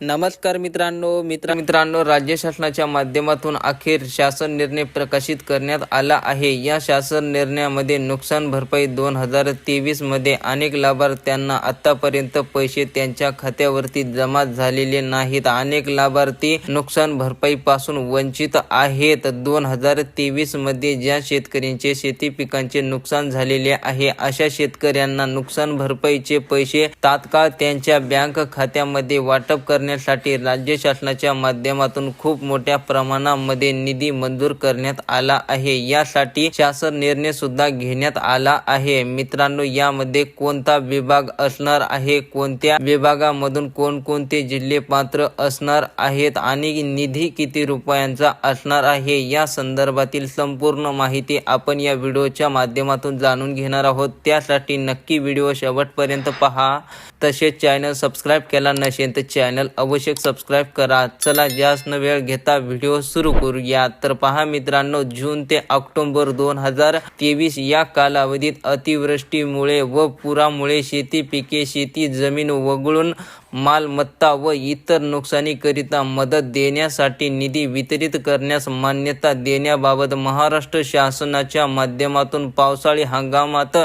नमस्कार मित्रांनो मित्र मित्रांनो राज्य शासनाच्या माध्यमातून अखेर शासन निर्णय प्रकाशित करण्यात आला आहे. या शासन निर्णयामध्ये नुकसान भरपाई दोन हजार तेवीसमध्ये अनेक लाभार्थ्यांना आतापर्यंत पैसे त्यांच्या खात्यावरती जमा झालेले नाहीत. अनेक लाभार्थी नुकसान भरपाईपासून वंचित आहेत. दोन हजार तेवीसमध्ये ज्या शेतकऱ्यांचे शेती पिकांचे नुकसान झालेले आहे अशा शेतकऱ्यांना नुकसान भरपाईचे पैसे तात्काळ त्यांच्या बँक खात्यामध्ये वाटप करण्यासाठी राज्य शासनाच्या माध्यमातून खूप मोठ्या प्रमाणामध्ये निधी मंजूर करण्यात आला आहे. यासाठी शासन निर्णय सुद्धा घेण्यात आला आहे. मित्रांनो यामध्ये कोणता विभाग असणार आहे? कोणत्या विभागामधून कोणकोणते जिल्हे पात्र असणार आहेत? आणि निधी किती रुपयांचा असणार आहे? या संदर्भातील संपूर्ण माहिती आपण या व्हिडिओच्या माध्यमातून जाणून घेणार आहोत. त्यासाठी नक्की व्हिडिओ शेवटपर्यंत पहा. तसेच चॅनल सबस्क्राईब केला नसेल तर चॅनल अवश्य सबस्क्राईब करा. चला जास्त न वेळ घेता व्हिडिओ सुरू करूया. तर पहा मित्रांनो जून ते ऑक्टोबर दोन हजार तेवीस या कालावधीत अतिवृष्टीमुळे व पुरामुळे शेती पिके शेती जमीन वगळून मालमत्ता व इतर नुकसानीकरिता मदत देण्यासाठी निधी वितरित करण्यास मान्यता देण्याबाबत महाराष्ट्र शासनाच्या माध्यमातून पावसाळी हंगामात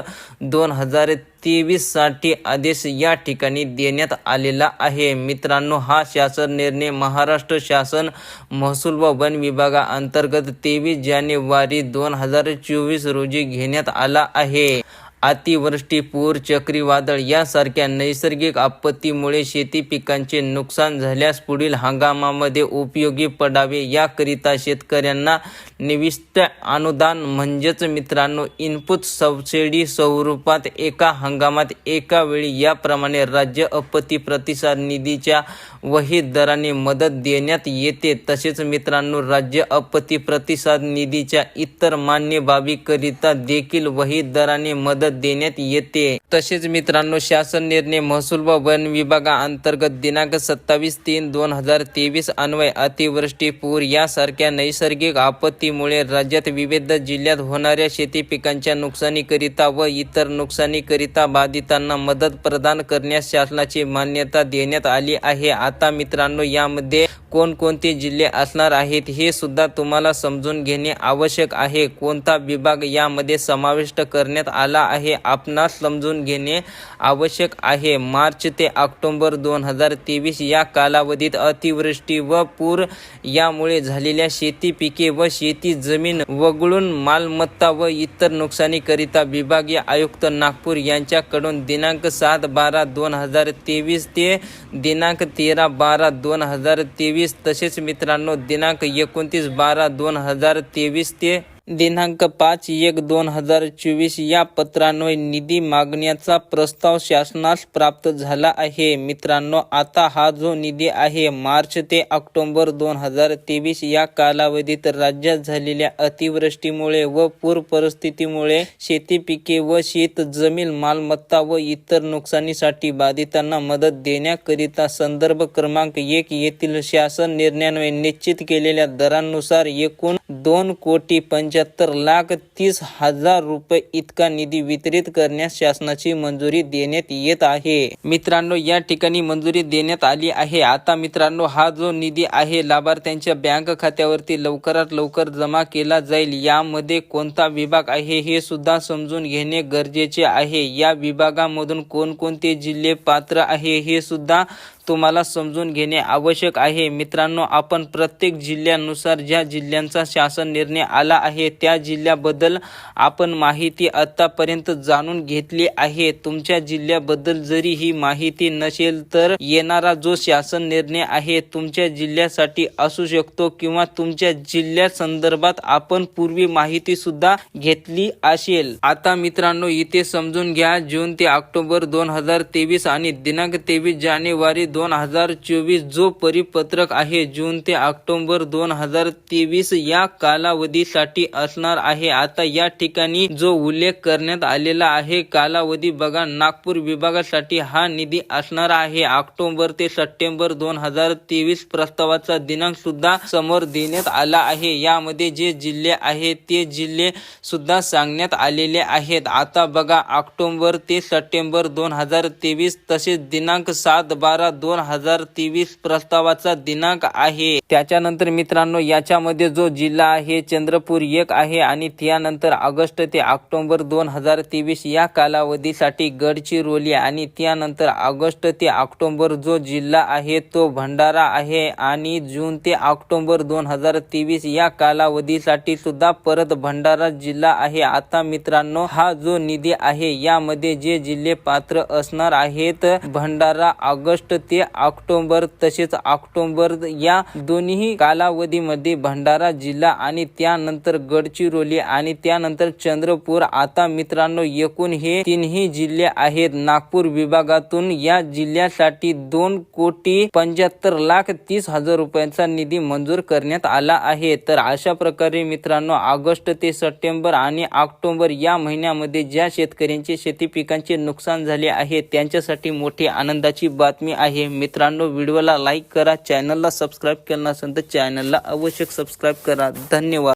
दोन हजार तेवीससाठी आदेश या ठिकाणी देण्यात आलेला आहे. मित्रांनो हा शासन निर्णय महाराष्ट्र शासन महसूल व वन विभागाअंतर्गत तेवीस जानेवारी दोन हजार चोवीस रोजी घेण्यात आला आहे. अतिवृष्टी पूर चक्रीवादळ यासारख्या नैसर्गिक आपत्तीमुळे शेती पिकांचे नुकसान झाल्यास पुढील हंगामामध्ये उपयोगी पडावे याकरिता शेतकऱ्यांना निविष्ट अनुदान. म्हणजेच मित्रांनो इनपुट सबसिडी स्वरूपात एका हंगामात एका वेळी याप्रमाणे राज्य आपत्ती प्रतिसाद निधीच्या वहीत दराने मदत देण्यात येते. तसेच मित्रांनो राज्य आपत्ती प्रतिसाद निधीच्या इतर मान्य बाबीकरिता देखील वहीत दराने मदत देण्यात येते. तसेच मित्रांनो शासन निर्णय महसूल व वन विभागाअंतर्गत दिनांक सत्तावीस तीन दोन हजार तेवीस अन्वय अतिवृष्टी पूर यासारख्या नैसर्गिक आपत्तीमुळे राज्यात विविध जिल्ह्यात होणाऱ्या शेती पिकांच्या नुकसानीकरिता व इतर नुकसानीकरिता बाधितांना मदत प्रदान करण्यास शासनाची मान्यता देण्यात आली आहे. आता मित्रांनो यामध्ये कोणकोणते जिल्हे असणार आहेत हे सुद्धा तुम्हाला समजून घेणे आवश्यक आहे. कोणता विभाग यामध्ये समाविष्ट करण्यात आला आहे आपणास समजून घेणे आवश्यक आहे. मार्च ते ऑक्टोंबर दोन हजार तेवीस या कालावधीत अतिवृष्टी व पूर यामुळे झालेल्या शेती पिके व शेती जमीन वगळून मालमत्ता व इतर नुकसानीकरिता विभागीय आयुक्त नागपूर यांच्याकडून दिनांक सात बारा दोन हजार तेवीस ते दिनांक तेरा बारा दोन हजार तेवीस तसेच मित्रांनो दिनांक एकोणतीस बारा दोन हजार तेवीस ते दिनांक पाच एक दोन हजार चोवीस या पत्रान्वये निधी मागण्याचा प्रस्ताव शासनास प्राप्त झाला आहे. मित्रांनो आता हा जो निधी आहे मार्च ते ऑक्टोबर दोन हजार तेवीस या कालावधीत राज्यात झालेल्या अतिवृष्टीमुळे व पूर परिस्थितीमुळे शेती पिके व शेत जमीन मालमत्ता व इतर नुकसानीसाठी बाधितांना मदत देण्याकरिता संदर्भ क्रमांक एक येथील शासन निर्णयान्वये निश्चित केलेल्या दरांनुसार एकूण दोन कोटी पंच पंच्याहत्तर लाख तीस हजार रुपये इतका निधी वितरित करण्यास शासनाची मंजुरी देण्यात येत आहे. मित्रांनो या ठिकाणी मंजुरी देण्यात आली आहे. आता मित्रांनो हा जो निधी आहे लाभार्थ्यांच्या बँक खात्यावरती लवकरात लवकर जमा केला जाईल. यामध्ये कोणता विभाग आहे हे सुद्धा समजून घेणे गरजेचे आहे. या विभागामधून कोणकोणते जिल्हे पात्र आहे हे सुद्धा तुम्हाला समजून घेणे आवश्यक आहे. मित्रांनो आपण प्रत्येक जिल्ह्यानुसार ज्या जिल्ह्यांचा शासन निर्णय आला आहे त्या जिल्ह्याबद्दल आपण माहिती आतापर्यंत जाणून घेतली आहे. तुमच्या जिल्ह्याबद्दल जरी ही माहिती नसेल तर येणारा जो शासन निर्णय आहे तुमच्या जिल्ह्यासाठी असू शकतो किंवा तुमच्या जिल्ह्या संदर्भात आपण पूर्वी माहिती सुद्धा घेतली असेल. आता मित्रांनो इथे समजून घ्या. जून ते ऑक्टोबर दोन हजार तेवीस आणि दिनांक तेवीस जानेवारी दोन हजार चोवीस जो परिपत्रक आहे जून ते ऑक्टोबर दोन हजार तेवीस या कालावधीसाठी असणार आहे. आता या ठिकाणी जो उल्लेख करण्यात आलेला आहे कालावधी बघा नागपूर विभागासाठी हा निधी असणार आहे. ऑक्टोबर ते सप्टेंबर दोन हजार तेवीस प्रस्तावाचा दिनांक सुद्धा समोर देण्यात आला आहे. यामध्ये जे जिल्हे आहेत ते जिल्हे सुद्धा सांगण्यात आलेले आहेत. आता बघा ऑक्टोबर ते सप्टेंबर दोन हजार तेवीस तसेच दिनांक सात बारा दोन हजार तेवीस प्रस्तावाचा दिनांक आहे. त्याच्यानंतर मित्रांनो याच्यामध्ये जो जिल्हा आहे चंद्रपूर एक आहे आणि त्यानंतर ऑगस्ट ते ऑक्टोबर दोन हजार तेवीस या कालावधीसाठी गडचिरोली आणि त्यानंतर ऑगस्ट ते ऑक्टोबर जो जिल्हा आहे तो भंडारा आहे आणि जून ते ऑक्टोबर दोन हजार तेवीस या कालावधीसाठी सुद्धा परत भंडारा जिल्हा आहे. आता मित्रांनो हा जो निधी आहे यामध्ये जे जिल्हे पात्र असणार आहेत भंडारा ऑगस्ट ते ऑक्टोबर तसेच ऑक्टोबर या दोन्ही कालावधीमध्ये भंडारा जिल्हा आणि त्यानंतर गडचिरोली आणि त्यानंतर चंद्रपूर. आता मित्रांनो एकूण हे तीनही जिल्हे आहेत. नागपूर विभागातून या जिल्ह्यासाठी दोन कोटी पंच्याहत्तर लाख तीस हजार रुपयांचा निधी मंजूर करण्यात आला आहे. तर अशा प्रकारे मित्रांनो ऑगस्ट ते सप्टेंबर आणि ऑक्टोबर या महिन्यामध्ये ज्या शेतकऱ्यांचे शेती पिकांचे नुकसान झाले आहे त्यांच्यासाठी मोठी आनंदाची बातमी आहे. मित्रांनो व्हिडिओला लाईक करा चॅनलला सबस्क्राईब केलं नसेल तर चॅनलला आवश्यक सबस्क्राईब करा. धन्यवाद.